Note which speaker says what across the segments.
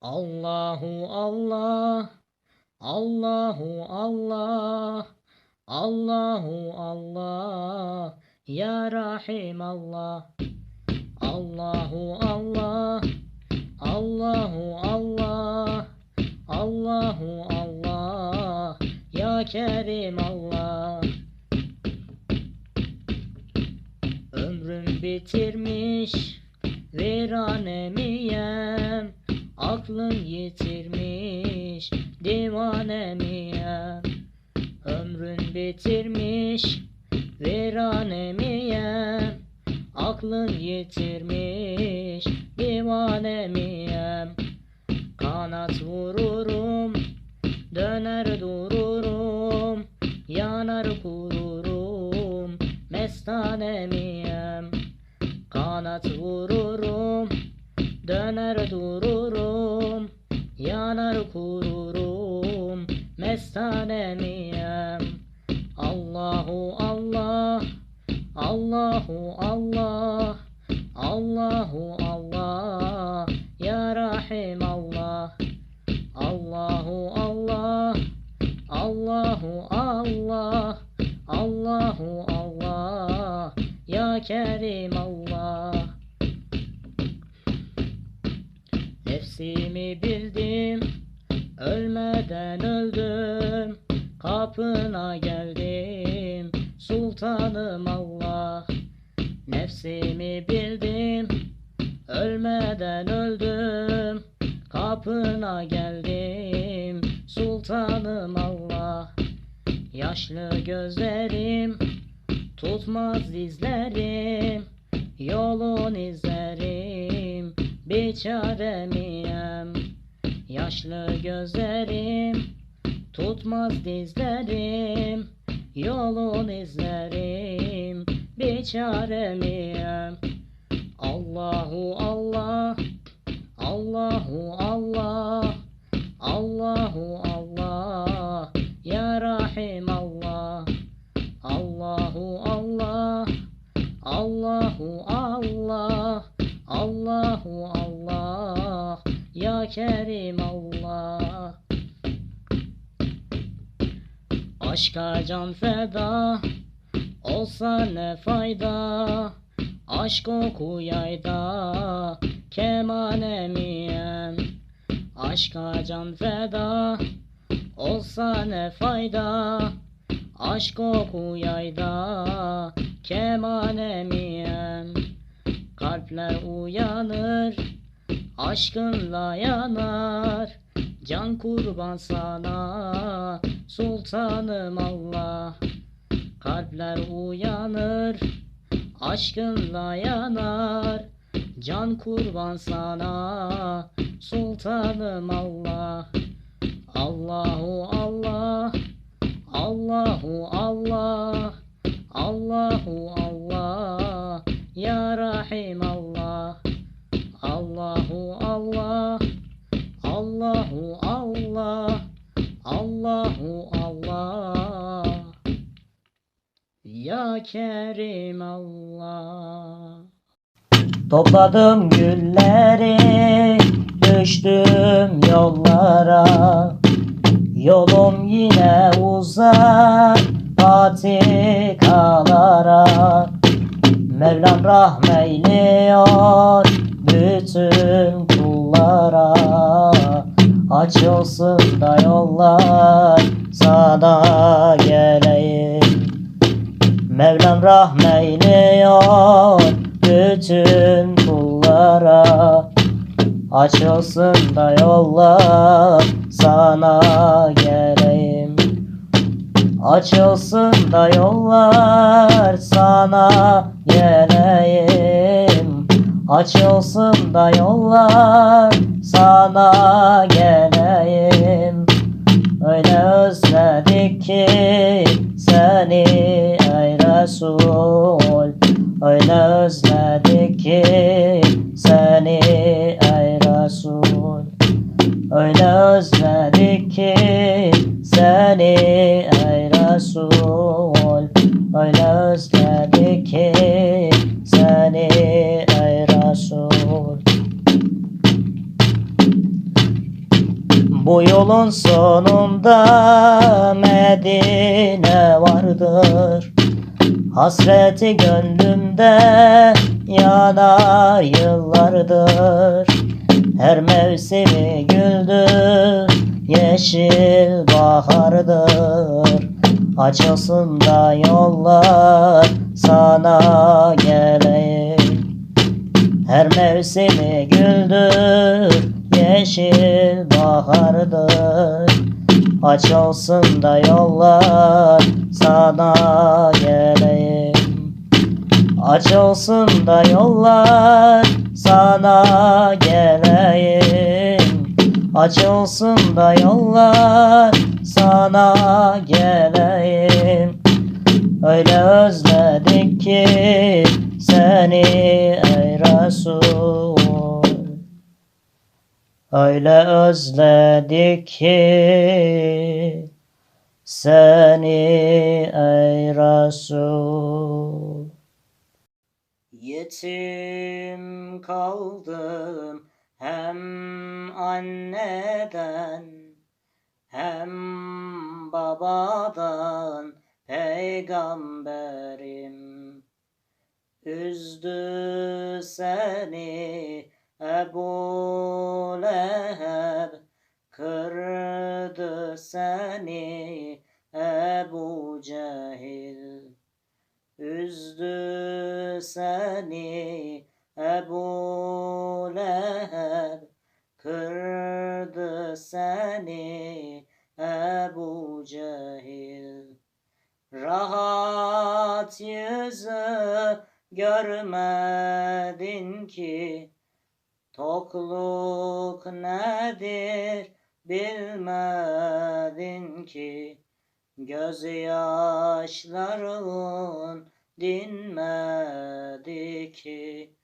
Speaker 1: Allahu Allah, Allahu Allah, Allahu Allah, Ya Rahim Allah. Allahu Allah, Allahu Allah, Allahu Allah, Ya Kerim Allah. Ömrüm bitirmiş, viranemiyem, aklım yitirmiş, divanemiyem. Ömrün bitirmiş, viranemiyem, aklın yitirmiş, divanemiyem. Kanat vururum, döner dururum, yanar kururum, mestanemiyem. Kanat vururum, döner dururum, yanar kururum, mestanemiyem. Allahu Allah, Allahu Allah, Allahu Allah, Ya Rahim Allah. Allahu Allah, Allahu Allah, Allahu Allah, Ya Kerim Allah. Nefsimi bildim, ölmeden öldüm, kapına geldim, sultanım Allah. Nefsimi bildim, ölmeden öldüm, kapına geldim, sultanım Allah. Yaşlı gözlerim, tutmaz dizlerim, yolun izlerim, bir çaremiyem. Yaşlı gözlerim, tutmaz dizlerim, yolun izlerim, bir çaremiyem. Allahu Allah, Allahu Allah, Allahu Allah, Ya Rahim Allah. Allahu Allah, Allahu Allah, Allahu Allah, Ya Kerim Allah. Aşka can feda, olsa ne fayda, aşk oku yayda, keman emiyem. Aşka can feda, olsa ne fayda, aşk oku yayda, keman emiyem. Kalpler uyanır, aşkınla yanar, can kurban sana, sultanım Allah. Kalpler uyanır, aşkınla yanar, can kurban sana, sultanım Allah. Allahu Allah, Allahu Allah, Allahu Allah, Ya Rahim Allah. Allahu Allah, Allahu Allah, Allahu Allah, Ya Kerim Allah. Topladım gülleri, düştüm yollara. Yolum yine uzak patikalara. Mevlam rahmeyliyor bütün kullara. Açılsın da yollar sana geleyim. Mevlam rahmeyliyor bütün kullara Açılsın da yollar sana geleyim Açılsın da yollar sana geleyim Açılsın da yollar sana Bu yolun sonunda Medine vardır. Hasreti gönlümde yanar yıllardır. Her mevsimi güldür yeşil bahardır. Açılsın da yollar sana geleyim. Her mevsimi güldür yeşil bahardır Açılsın da yollar sana geleyim. Açılsın da yollar sana geleyim. Açılsın da yollar sana geleyim. Öyle özledik ki seni ey Resul Öyle özledik ki seni ey Resul. Yetim kaldım hem anneden hem babadan peygamberim. Üzdü seni Ebu Leheb seni Ebu Cehil. Üzdü seni Ebu Leheb. Kırdı seni Ebu Cehil. Rahat yüzü görmedin ki Tokluk nedir bilmedin ki Gözyaşların dinmedi ki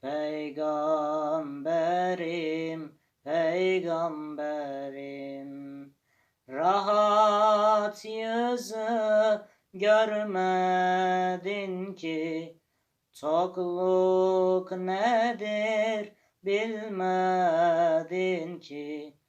Speaker 1: Peygamberim, peygamberim. Rahat yüzü görmedin ki Tokluk nedir bilmedin ki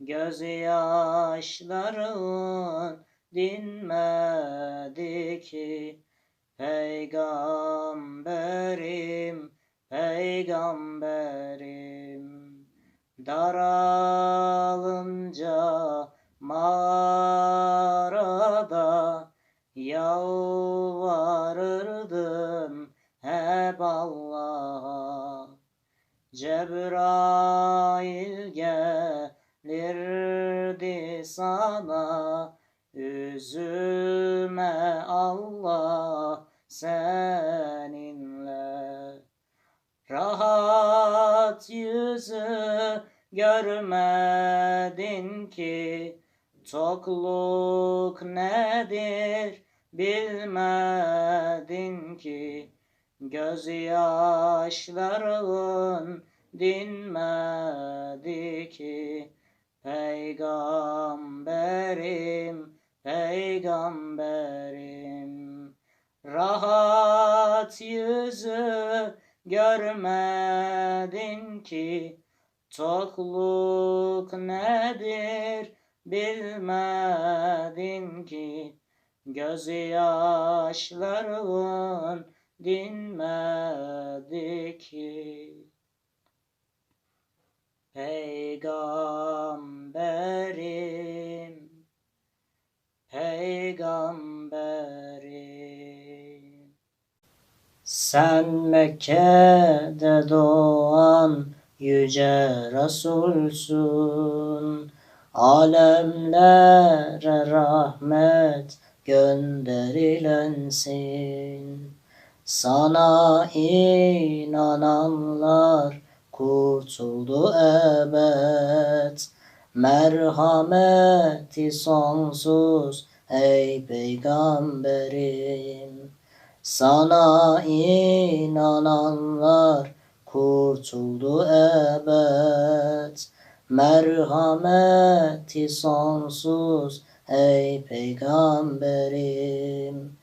Speaker 1: Gözyaşların dinmedi ki. Peygamberim, peygamberim. Daralınca mağarada Yalvarırdım hep Allah'a. Cebrail gelirdi sana Üzülme Allah seninle. Rahat yüzü görmedin ki Tokluk nedir bilmedin ki. Gözyaşların dinmedi ki Peygamberim, peygamberim. Rahat yüzü görmedin ki Tokluk nedir bilmedin ki. Gözyaşların dinmedi ki. Peygamberim Sen Mekke'de doğan yüce Resulsün. Alemlere rahmet gönderilensin. Sana inananlar kurtuldu ebed. Merhameti sonsuz ey peygamberim Sana inananlar kurtuldu ebed. Merhameti sonsuz ey peygamberim.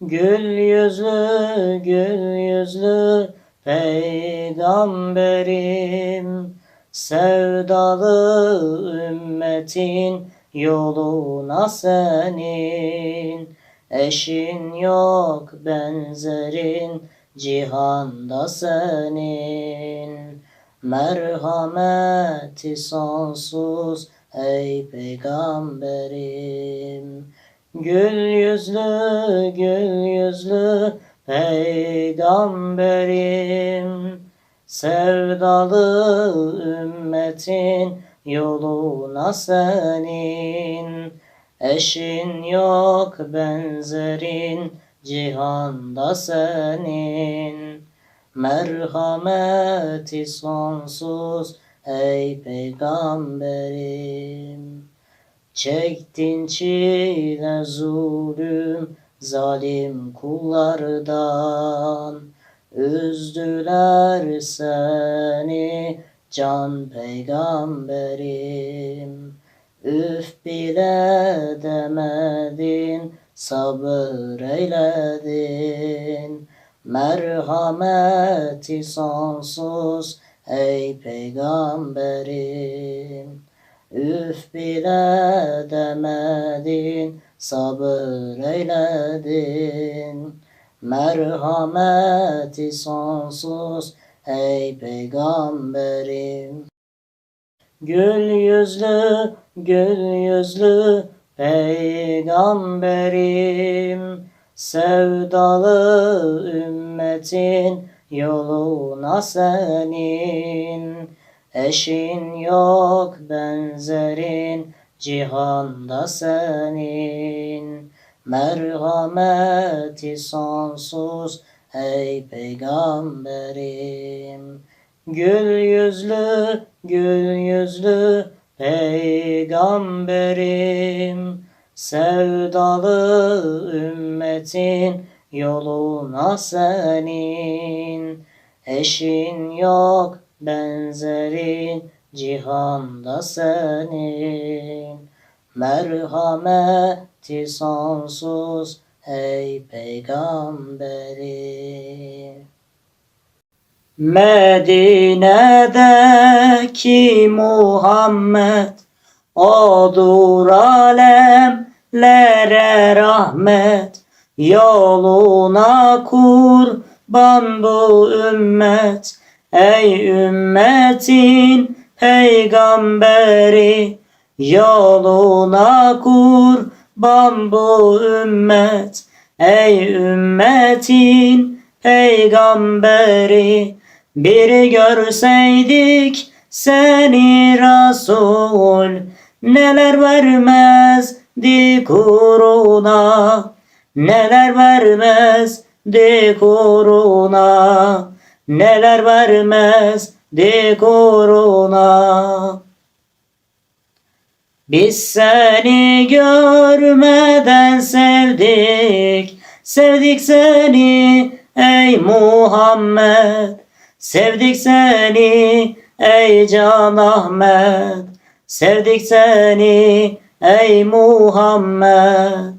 Speaker 1: Gül yüzlü gül yüzlü peygamberim. Sevdalı ümmetin yoluna senin Eşin yok benzerin cihanda senin. Merhameti sonsuz ey peygamberim. Gül yüzlü gül yüzlü peygamberim. Sevdalı ümmetin yoluna senin Eşin yok benzerin cihanda senin. Merhameti sonsuz ey peygamberim. Çektin çile zulüm zalim kullardan. Üzdüler seni can peygamberim Üf bile demedin sabır eyledin. Merhameti sonsuz ey peygamberim. Üf bile demedin sabır eyledin. Merhameti sonsuz ey peygamberim. Gül yüzlü, gül yüzlü peygamberim Sevdalı ümmetin yoluna senin. Eşin yok benzerin cihanda senin. Merhameti sonsuz ey peygamberim. Gül yüzlü, gül yüzlü peygamberim Sevdalı ümmetin yoluna senin. Eşin yok benzerin cihanda senin. Merhameti sonsuz ey peygamberim Medine'deki Muhammed Odur alemlere rahmet Yoluna kurban bu ümmet. Ey ümmetin peygamberi Yoluna kurban bu ümmet. Ey ümmetin peygamberi Bir görseydik seni Resul Neler vermezdi kuruna? Neler vermezdi kuruna? Neler vermezdi kuruna? Biz seni görmeden sevdik, sevdik seni ey Muhammed, sevdik seni ey Can Ahmet, sevdik seni ey Muhammed.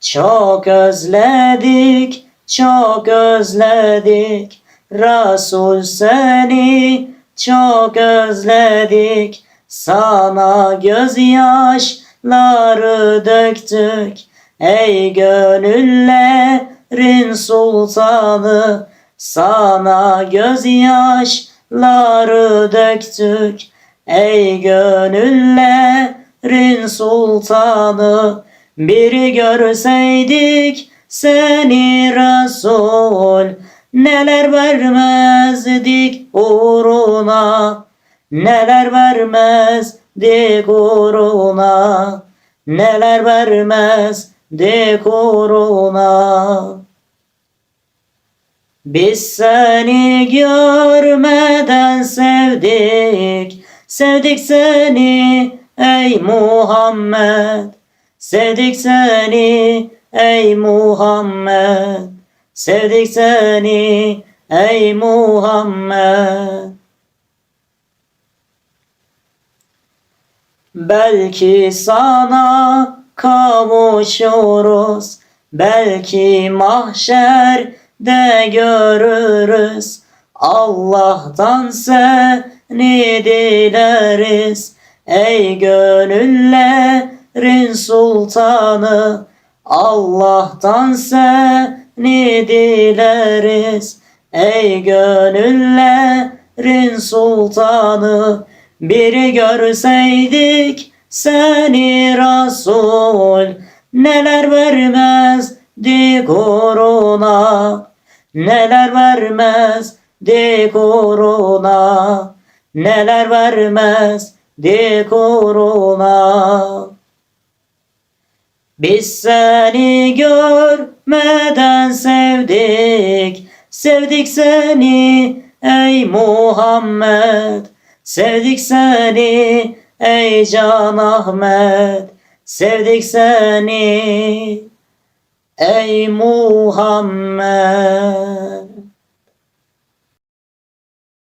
Speaker 1: Çok özledik, çok özledik. Resul seni çok özledik. Sana gözyaşları döktük. Ey gönüllerin sultanı Sana gözyaşları döktük. Ey gönüllerin sultanı bir görseydik seni Resul. Neler vermezdik uğruna Neler vermezdik uğruna Neler vermezdik uğruna Biz seni görmeden sevdik. Sevdik seni ey Muhammed. Sevdik seni ey Muhammed. Sevdik seni ey Muhammed. Belki sana kavuşuruz Belki mahşerde görürüz? Allah'tan seni dileriz. Ey gönüllerin sultanı Allah'tan seni dileriz. Ey gönüllerin sultanı bir görseydik seni Resul neler vermezdi koruna neler vermezdi koruna neler vermezdi koruna biz seni görmeden sevdik, sevdik seni ey Muhammed, sevdik seni ey Can Ahmet, sevdik seni ey Muhammed.